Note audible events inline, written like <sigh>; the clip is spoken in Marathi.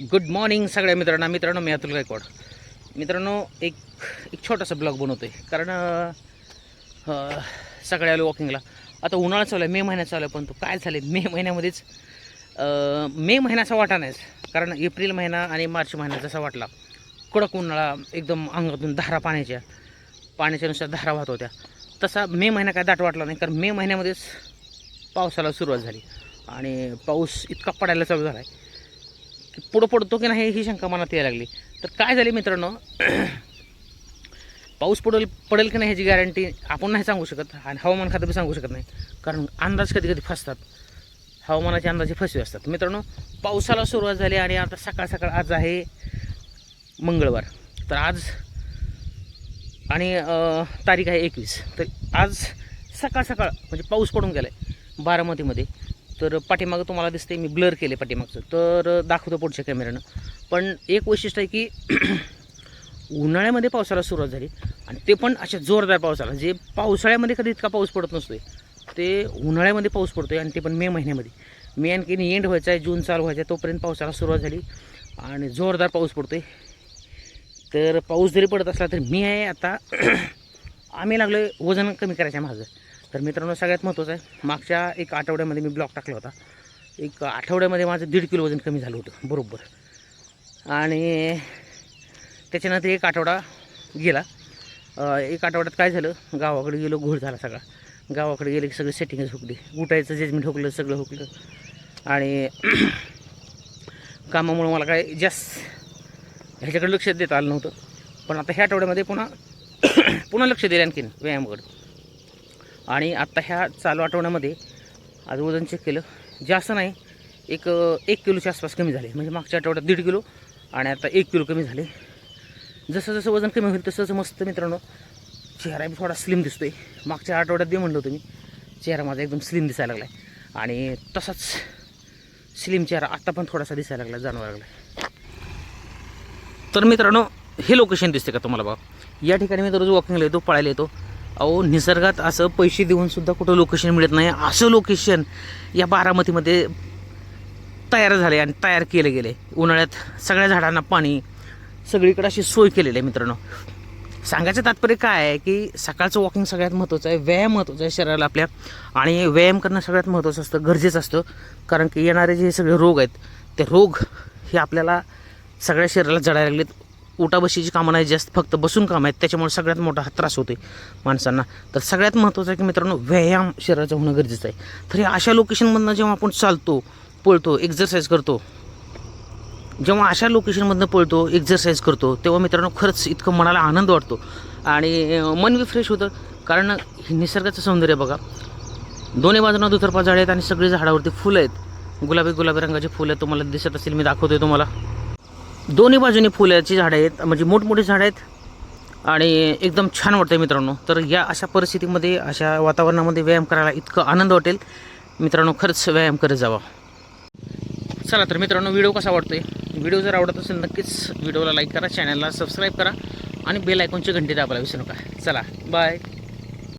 गुड मॉर्निंग सगळ्या मित्रांना. मित्रांनो मी अतुल गायकवाड. मित्रांनो एक एक छोटासा ब्लॉग बनवतो आहे कारण सगळे आलो वॉकिंगला आता उन्हाळा चालू आहे मे महिन्यात चालू आहे पण तो काय झाले मे महिन्यामध्येच मे महिन्याचा वाटा नाहीच. कारण एप्रिल महिना आणि मार्च महिना जसा वाटला. कडक उन्हाळा एकदम अंगातून धारा पाण्याच्या पाण्याच्यानुसार धारा वाहत होत्या. तसा मे महिना काय दाट वाटला नाही कारण मे महिन्यामध्येच पावसाला सुरुवात झाली. आणि पाऊस इतका पडायला चालू झाला आहे की पुढं पडतो की नाही ही शंका मनात यायला लागली. तर काय झाली मित्रांनो? <clears throat> पाऊस पडेल पडेल की नाही ह्याची गॅरंटी आपण नाही सांगू शकत आणि हवामान खातं बी सांगू शकत नाही. कारण अंदाज कधी कधी फसतात. हवामानाचे अंदाजे फसवे असतात. मित्रांनो पावसाला सुरुवात झाली आणि आता सकाळ सकाळ आज आहे मंगळवार. तर आज आणि तारीख आहे एकवीस. तर आज सकाळ सकाळ म्हणजे पाऊस पडून गेला आहे बारामतीमध्ये. तर पाठीमागं तुम्हाला दिसते मी ब्लर केले पाठीमागचं. तर दाखवतो पुढच्या कॅमेऱ्यानं पण एक वैशिष्ट्य आहे की <clears throat> उन्हाळ्यामध्ये पावसाला सुरुवात झाली आणि ते पण अशा जोरदार पावसाला. जे पावसाळ्यामध्ये कधी इतका पाऊस पडत नसतोय ते उन्हाळ्यामध्ये पाऊस पडतो आहे आणि ते पण मे महिन्यामध्ये. मे आणखीन एंड व्हायचा आहे जून चालू व्हायचा आहे तोपर्यंत पावसाला सुरुवात झाली आणि जोरदार पाऊस पडतोय. तर पाऊस जरी पडत असला तरी मी आहे आता <clears throat> आम्ही लागलो वजन कमी करायच्या माझं तर मित्रांनो सगळ्यात महत्त्वाचं आहे मागच्या एक आठवड्यामध्ये मी ब्लॉक टाकला होता. एक आठवड्यामध्ये माझं दीड किलो वजन कमी झालं होतं बरोबर. आणि त्याच्यानंतर एक आठवडा गेला. एक आठवड्यात काय झालं गावाकडे गेलो घोळ झाला सगळा. गावाकडे गेले की सगळी सेटिंगच हुकली. उठायचं जजमेंट हुकलं सगळं हुकलं. आणि <clears throat> कामामुळं मला काय जास्त ह्याच्याकडे लक्ष देता आलं नव्हतं. पण आता ह्या आठवड्यामध्ये पुन्हा <clears throat> पुन्हा लक्ष दिलं आणखीन व्यायामाकडे. आणि आत्ता ह्या चालू आठवड्यामध्ये आज वजन चेक केलं. जास्त नाही एक एक किलोच्या आसपास कमी झाले. म्हणजे मागच्या आठवड्यात दीड किलो आणि आता एक किलो कमी झाले. जसं जसं वजन कमी होईल तसं मस्त मित्रांनो चेहरा बी थोडा स्लिम दिसतोय. मागच्या आठवड्यात बी म्हणलं होतं मी चेहरा माझा एकदम स्लिम दिसायला लागला आहे आणि तसाच स्लिम चेहरा आत्ता पण थोडासा दिसायला लागला जाणवायला लागला तर मित्रांनो हे लोकेशन दिसते का तुम्हाला बघा या ठिकाणी मी दररोज वॉकिंगला येतो पळायला येतो. अहो निसर्गात असं पैसे देऊन सुद्धा कुठं लोकेशन मिळत नाही. असं लोकेशन या बारामतीमध्ये तयार झाले आणि तयार केले गेले उन्हाळ्यात सगळ्या झाडांना पाणी सगळीकडे अशी सोय केलेली आहे मित्रांनो. सांगायचं तात्पर्य काय आहे की सकाळचं वॉकिंग सगळ्यात महत्त्वाचं आहे व्यायाम महत्त्वाचा आहे शरीराला आपल्या. आणि व्यायाम करणं सगळ्यात महत्त्वाचं असतं गरजेचं असतं. कारण की येणारे जे सगळे रोग आहेत ते रोग हे आपल्याला सगळ्या शरीराला जडायला लागलेत. उठाबशीची कामं नाही जास्त फक्त बसून काम आहेत त्याच्यामुळे सगळ्यात मोठा हा त्रास होतोय माणसांना. तर सगळ्यात महत्त्वाचं आहे की मित्रांनो व्यायाम शरीराचं होणं गरजेचं आहे. तर या अशा लोकेशनमधनं जेव्हा आपण चालतो पळतो एक्झरसाईज करतो जेव्हा अशा लोकेशनमधनं पळतो एक्झरसाईज करतो तेव्हा मित्रांनो खरंच इतकं मनाला आनंद वाटतो. आणि मन बी फ्रेश होतं कारण हे निसर्गाचं सौंदर्य बघा. दोन्ही बाजूंना दुतर्फा झाडे आहेत आणि सगळी झाडावरती फुलं आहेत. गुलाबी गुलाबी रंगाची फुलं तुम्हाला दिसत असेल मी दाखवतोय तुम्हाला. दोन्ही बाजूनी फुलाची झाडं आहेत म्हणजे मोठमोठी झाडं आहेत आणि एकदम छान वाटतं मित्रांनो. तर या अशा परिस्थितीमध्ये अशा वातावरणामध्ये व्यायाम करायला इतकं आनंद वाटेल. मित्रांनो खरंच व्यायाम करत जावा. चला तर मित्रांनो व्हिडिओ कसा वाटतोय? व्हिडिओ जर आवडत असेल नक्कीच व्हिडिओला लाईक करा चॅनलला सबस्क्राईब करा आणि बेल आयकॉनची घंटी दाबायला विसरू नका. चला बाय